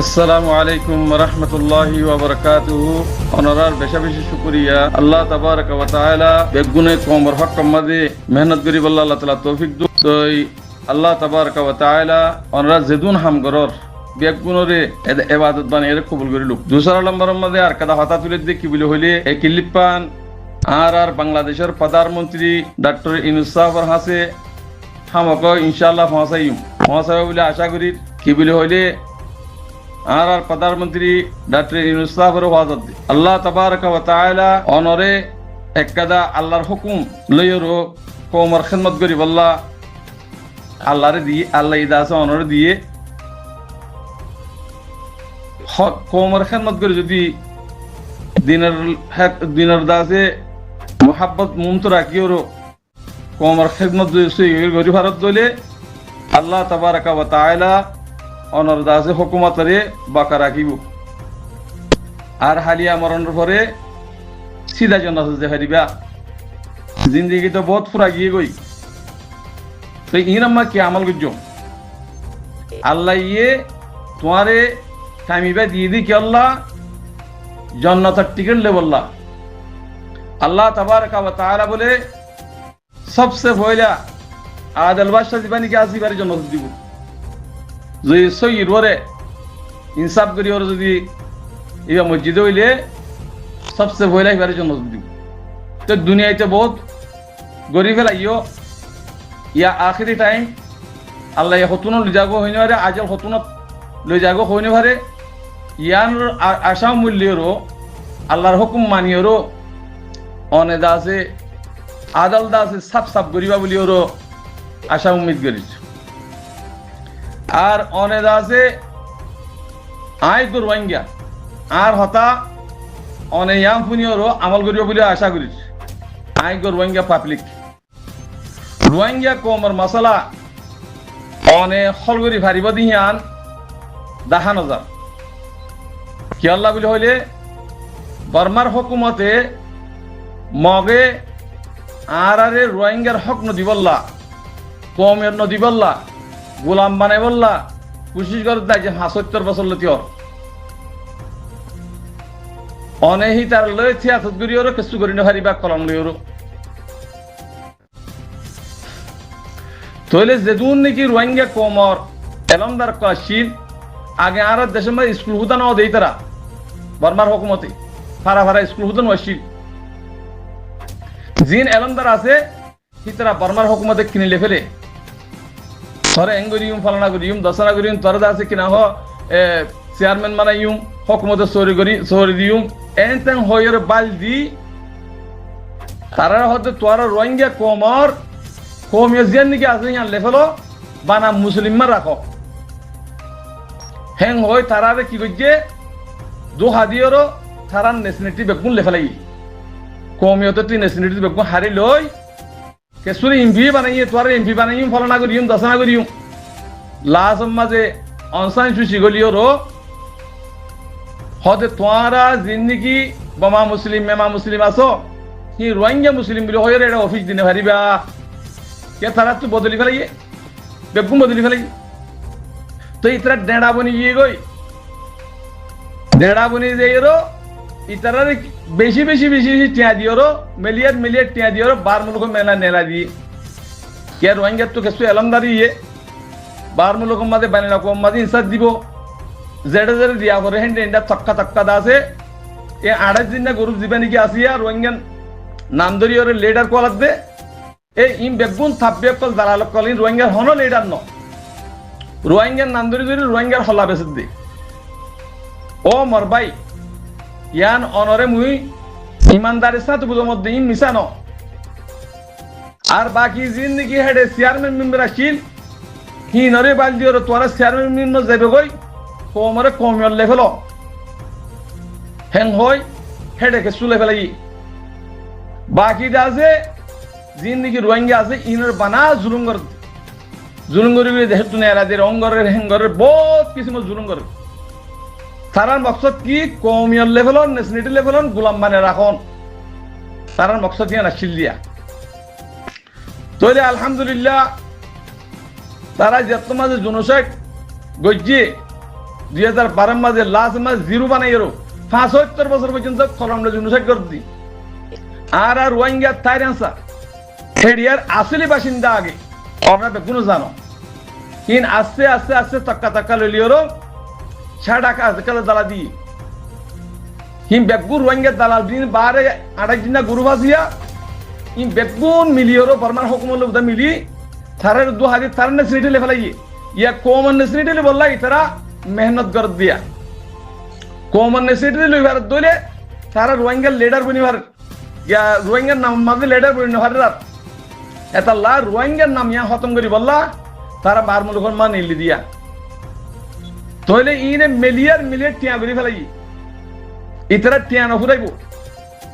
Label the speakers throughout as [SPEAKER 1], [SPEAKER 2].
[SPEAKER 1] আসসালামু আলাইকুম রহমতুল্লাহি অনরার বেশা বেশি শুকরিয়া। আল্লাহ তাবারক ওয়া তাআলা বেগুনে কমর হক কমাদে মেহনত করি বল্লা আল্লাহ তাআলা তৌফিক দু আল্লাহ তাবারক ওয়া তাআলা অনরা জেদুন হাম গরর বেগুনরে এবাদত বান এর কবুল করিলু। দুসরা নম্বরের মধ্যে আর কাদা হতা তুলে দিয়ে কি বলে হইলে এই কিলিপান আর আর বাংলাদেশের প্রধানমন্ত্রী ডক্টর ইনুসাফর হাসে। হামক ইনশাআল্লাহ পৌঁছাইম পৌঁছাবে বলে আশা করি কি বলে হইলে ইউনুস সাহেবের ওয়াজত। দি আল্লাহ তাবারক ওয়া তাআলা অনরে এককাদা আল্লাহর হুকুম লইরো কোমর খিদমত করি, বল্লা আল্লাহরে দিয়ে, আল্লাহ আছে, অনরে দিয়ে হক খিদমত করে। যদি দিনের দিনের দাসে মোহাব্বত মুমত রাখিওরো কোমর খিদমত গরি ভারত দলে আল্লাহ তাবারক ওয়া অনর দাসে হুকুমতরে বাকা রাখিব। আর হালিয়া মরণের পরে সিধা জন্য যে হারিবা। জিন্দগি তো বহুত ফুরা গিয়ে গই। তো ইনাম্মা কি আমল গুজ আল্লাহ ইয়ে তোমারে কামিবা দিয়ে দি কি আল্লাহ? জন্নতার টিকিট লে বললা। আল্লাহ তাবার কাবা তারা বলে সবসে ভয়লা আদাল বাদশাহ দিবানি কে আসিবার জন্য দিব। যদি সই রোরে ইনসাফ করি ওর যদি ইবা মসজিদে হইলে সবসে ভয়লা এবারে জন্য দিব তো দুনিয়াতে বহুত গরিব লাগিও। ইয়া আখরি টাইম আল্লাহ হতুন লৈ যাব হইনে পারে আজল হতুনত লৈ যাব হইনে পারে ইয়ান আশা মূল্যরও আল্লাহর হুকুম মানিয়রও অনেদা আছে, আদাল দা আছে, সাফ সাফ করিবা বলি ওরও আশা উম্মিদ করিছ আর অনেদা আছে আই তো রোহিঙ্গা আর হতা অনে ইয়াং ফুনিয়রও আমল করিব বলে আশা করিছ আই রোহিঙ্গা পাবলিক। রোহিঙ্গা কমর মশলা অনে হলগরি ভারিব দিহিয়ান দেখা নজার কি আল্লাহ বলে হইলে? বর্মার হকুমতে মগে আর আরে রোহিঙ্গার হক নদী বললা, কমের নদী বললা গোলাম বানাই বললা কুশিস করে তাই যে হাসত্তর বছর লতিয়র অনেহি তার লই থিয়াসত গরিয়র কিছু করি নহারিবা কলম লইয়র তইলে যেদুন নাকি রোহিঙ্গা কমর, এলমদার কাশিল আগে আর দেশের মধ্যে স্কুল হুদান দেই তারা, বর্মার হকুমতে ফারা ফারা স্কুল হুদান ওয়াশিল জিন এলমদার আছে, সি তারা বর্মার হকুমতে কিনিলে ফেলে। থরে এঙ্গরিউম ফলানা করিউম দশরা করিউম তরদা আছে কিনা হ চেয়ারম্যান মানাইউম হকুমতে সরি করি, সরি দিউম এন তেন হয়ের বাল দি তারা হতে তোর রোহিঙ্গা কমর কমিয়ে জিয়ান নাকি আছে ইয়ান লেফেলো, বানা মুসলিম রাখো। হেং হই তারারে কি করছে দু হাদিয়রও তারার নেশনেটি বেগুন লেফেলাই। কমিয়তে তুই নেশনেটি বেগুন হারি লই কেসুরি এমপি বানাইয়ে তোর এমপি বানাইম ফলনা করিম দশনা করিম লাস্ট মাঝে অনসান সুশি গলিওর হতে তোরা জিন্দিগি বমা মুসলিম, মেমা মুসলিম আছো হি রোহিঙ্গা মুসলিম বলে হয় এটা অফিস দিনে ভারিবা কে তারা তুই বদলি ফেলাই বেগুন বদলি ফেলাই তো ইতরা ডেড়া বনি গিয়ে গই। ডেড়া বনি যাইরো ইতারা বেশি বেশি বেশি বেশি টিয়া দিওরো, মিলিয়ন মিলিয়ন টিয়া দিওরো বার মুলক মেলা নেলা দিয়ে কে রোহিঙ্গা তো কেসু এলমদারি ইয়ে। বার মুলক মাঝে বানিলা কম মাঝে ইনসাদ দিব। জেডে জেডে দিয়া করে হেন্ডে হেন্ডা তক্কা তক্কা দাসে এ আড়াই দিন না গরু দিবে নাকি আসিয়া রোহিঙ্গান নাম ধরি ওরে লিডার কলার দে। এ ইম বেগুন থাপবে কল দালাল কলিন রোহিঙ্গার হনো লিডার ন। রোহিঙ্গার নাম ধরি ধরি রোহিঙ্গার হলা বেসে দে। ও মর ভাই ইয়ান অনরে মুই ইমানদারি সাথে বুঝো মধ্যে ইম মিশানো। আর বাকি জিন্দগি হেডে চেয়ারম্যান মেম্বার আসিল হি নরে বাল দিও তোরা চেয়ারম্যান মেম্বার যাবে গই কমরে কমিয়র লেভেল হেং হই, হেডেকে চুলে ফেলাই বাকি আছে, জিন্দগি রোহিঙ্গা আছে, ইনের বানা জুলুম করে জুলুম করে দেহের তুনে এরা দিয়ে রঙ্গরের হেঙ্গরের বহুত কিছু জুলুম তারার মকসদ কি? কমিয়র লেভেল নেশনেটি লেভেলন, গোলাম মানে রাখন। তারার মকসদ ইয়া নাছিল দিয়া তৈলে আলহামদুলিল্লাহ, তারা যত মাঝে জনসাইট গজ্জে, দুই হাজার বারোর মাঝে লাস্ট মাস জিরো বানাই এরো। পাঁচসত্তর বছর পর্যন্ত কলমটা জুনুসাইড করে দি আর আর রোহিঙ্গা তাইরান্সা হেডিয়ার আসলে বাসিন্দা আগে। আমরা বেগুনো জানো। কিন আস্তে আস্তে আস্তে তক্কা তক্কা লইলিওরো ছাড়া আজকাল দালা দি। হিম বেগুর রোহিঙ্গা দালাল দিন বারে আড়াই দিন গুরু বাজিয়া হিম বেগুন মিলিওরো বর্মার হুকুমল উদা মিলি। থারের দু হাজি থার নেসরিটি লেফালাই ইয়া কোমন নেসরিটি বললা ইতারা মেহনত কর দিয়া। কমন কোমন নেসরিটি লইবার দইলে তারা রোহিঙ্গা লিডার বনিবার ইয়া রোহিঙ্গার নাম মাঝে লিডার বনি এটা লা রোহিঙ্গার নাম ইয়া খতম করি বললা, তারা বার মুলুখন মান ইলি দিয়া। তইলে ইনে মিলিয়ার মিলিয়ার টিয়া করি ফেলাই ইতারা টিয়া নফুরাইব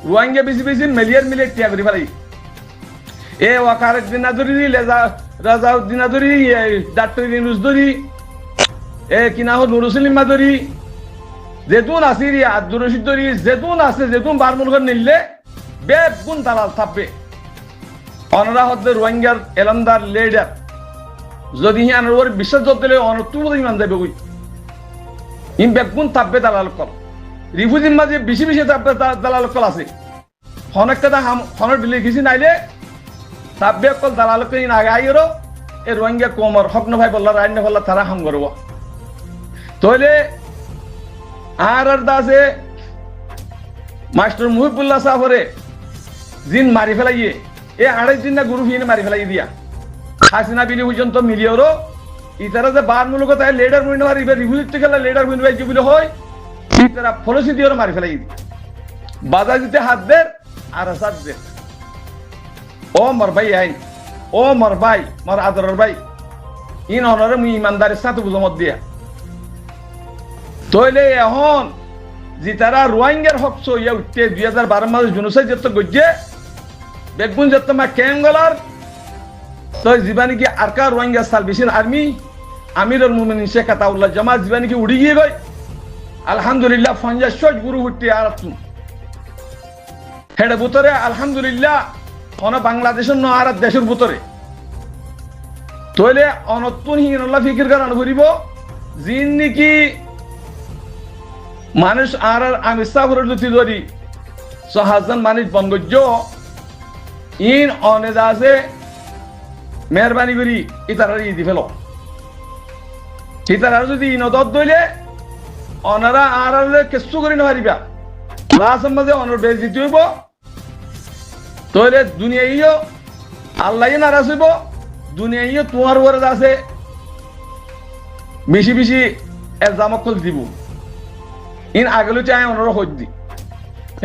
[SPEAKER 1] রোহিঙ্গা বেশি বেশি মিলিয়ার মিলিয়ার টিয়া করি ফেলাই এ ওয়াকার দিনাদুরি লেজা রাজা দিনাদুরি ডাক্তার ইনুজদুরি এ কিনা হল নুরুসলিম মাদুরি যেতুন আসিরি আব্দুর রশিদ দরি যেতুন আছে যেতুন বার মুলুখন নিলে বেগুন দালাল থাকবে অনরা হদ্দে রোহিঙ্গার এলান্দার লেডার যদি হি আনার ওর বিশ্বাস দিলে অনতু ইমান যাবে কই ইন বেগুন তাপবে দালাল কল? রিফুজির মাঝে বেশি বেশি দালাল কল আছে। হনেক কথা হনের দিলে কিছু নাইলে তাপবে কল দালাল কল ইন আগে আইরো এ রোহিঙ্গা কোমর হক ভাই তারা হাম করব। আর আর দাসে মাস্টার মুহিবুল্লাহ সাহরে জিন মারি ফেলাইয়ে, এ আড়াই দিন না গুরু ফিয়ে মারি ফেলাই দিয়া। হাসিনা বিলি পর্যন্ত মিলিয়রও ইতারা যে বার মূলক তাই লেডার মুইন মারি এবার রিভিউতে খেলা লেডার মুইন ভাই বলে হয়, ইতারা ফলসি দিয়ে মারি ফেলাই বাজার দিতে হাত দে আর হাত দে। ও মর ভাই আইন, ও মর ভাই, মর আদরের ভাই, ইন অনরে মুই ইমানদারের সাথে বুঝমত দিয়া। তইলে এখন যে তারা হক ইয়া উঠতে দুই হাজার বারো মাস জুনুসাই যত গজ্জে, বেগুন যত মা কেঙ্গলার তো জীবানি কি আরকা রোহিঙ্গা সালভেশন আর্মি আমিরুল মুমিনিন শেখ আতাউল্লাহ জামা জীবানি কি উড়ি গিয়ে গই আলহামদুলিল্লাহ ফঞ্জা শোজ গুরু হুটতে আর হেডে বুতরে আলহামদুলিল্লাহ, অন বাংলাদেশের ন আর দেশের বুতরে তইলে অনতুন হিনল্লাহ ফিকির কারণ করিব জিন নাকি মানুষ আর আর আমি সাগরের লুচি ধরি সহাজন মানুষ বঙ্গজ্য ইন অনেদা আছে মেহরবানি করি, ইতারার ই দি ফেল। ইতারার যদি ইনদত দইলে, অনারা আর কেসু করি নহারিবা লাস্ট মাঝে অনর বেজ দিতে হইব। তইলে দুনিয়া ইও আল্লাহ নারাজ হইব দুনিয়া ইও তোমার উপরে আছে বেশি বেশি এলজামকল দিব। ইন আগলো চাই অনর হজ দি।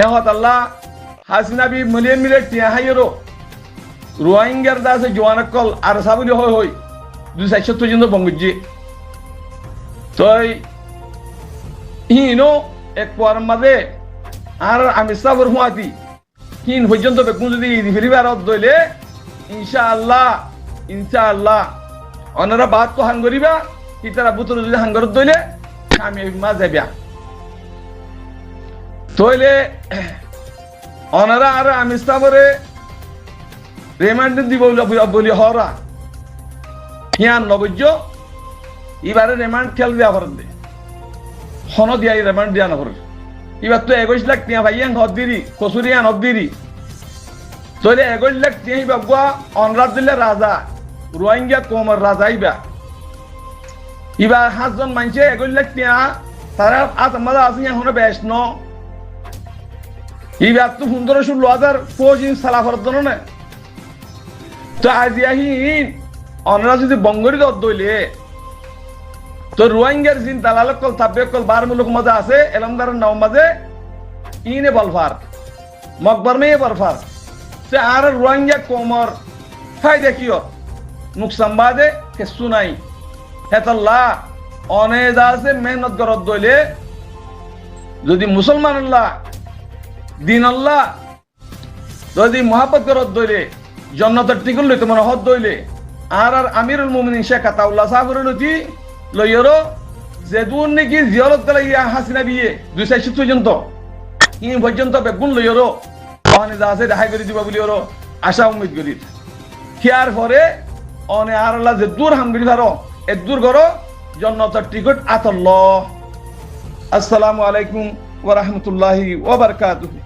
[SPEAKER 1] এহত আল্লাহ হাসিনা বি মিলিয়ন টিয়া হাইরো রোহিঙ্গার দাসে আর সাবুলি হয় হয় দুই চারশো পর্যন্ত বঙ্গজি তই হিনো এক পোয়ার মাঝে আর আমি সাবর হুয়াতি হিন পর্যন্ত বেকুন যদি দইলে ইনশা আল্লাহ ইনশা আল্লাহ অনারা বাদ কো হাঙ্গরিবা ইতারা বুতর যদি হাঙ্গর দইলে আমি মা যাবিয়া তইলে অনারা আর আমি সাবরে রিমান্ড দিব বলি হরা হিয়ান নবজ্য এবারে রিমান্ড খেল দিয়া করেন দে। হন দিয়া রিমান্ড দিয়া নকরে এবার তো একুশ লাখ টিয়া ভাইয়ান হদ দিরি কচুরিয়ান হদ দিরি। তইলে একুশ লাখ টিয়া বাবুয়া অনরাত দিলে রাজা, রোহিঙ্গা কোমর রাজা ইবা এবার সাতজন মানুষে একুশ লাখ টিয়া, তারা আজ আমাদের আছে এখন বেশ ন। এবার তো সুন্দর ষোলো হাজার ফৌজিন সালা খরচ না তো আজি আহি অনরা যদি বঙ্গরি দর দইলে, তো রোহিঙ্গার জিন দালালক কল তাব্বে কল বার মুলুক মাঝে আছে, এলমদারের নাম মাঝে ইনে বলফার, মকবর মেয়ে বলফার। সে আর রোহিঙ্গা কোমর ফাই দেখিও নুকসান বাদে কেসু নাই। হেতাল্লাহ অনেদা আছে মেহনত করত দইলে, যদি মুসলমান আল্লাহ দিন আল্লাহ যদি মহাপত করত দইলে জন্নতের টিকুল লইতে মনে হদ দইলে। আর আর আমিরুল মুমিনিন শেখ আতাউল্লাহ সাহেবের লতি লইয়রো যে দূর নাকি জিয়ারত গেলে ইয়া হাসিনা বিয়ে দুই চারশো পর্যন্ত। ইন পর্যন্ত বেগুন লইয়রো অনে যা আছে দেখাই করে দিবা বলি ওরো আশা উম্মিদ করি। হিয়ার পরে অনে আর আল্লাহ যে দূর হাম করি পারো এ দূর করো, জন্নতের টিকট আতল্লাহ। আসসালামু আলাইকুম ওয়া রাহমাতুল্লাহি ওয়া বারাকাতুহু।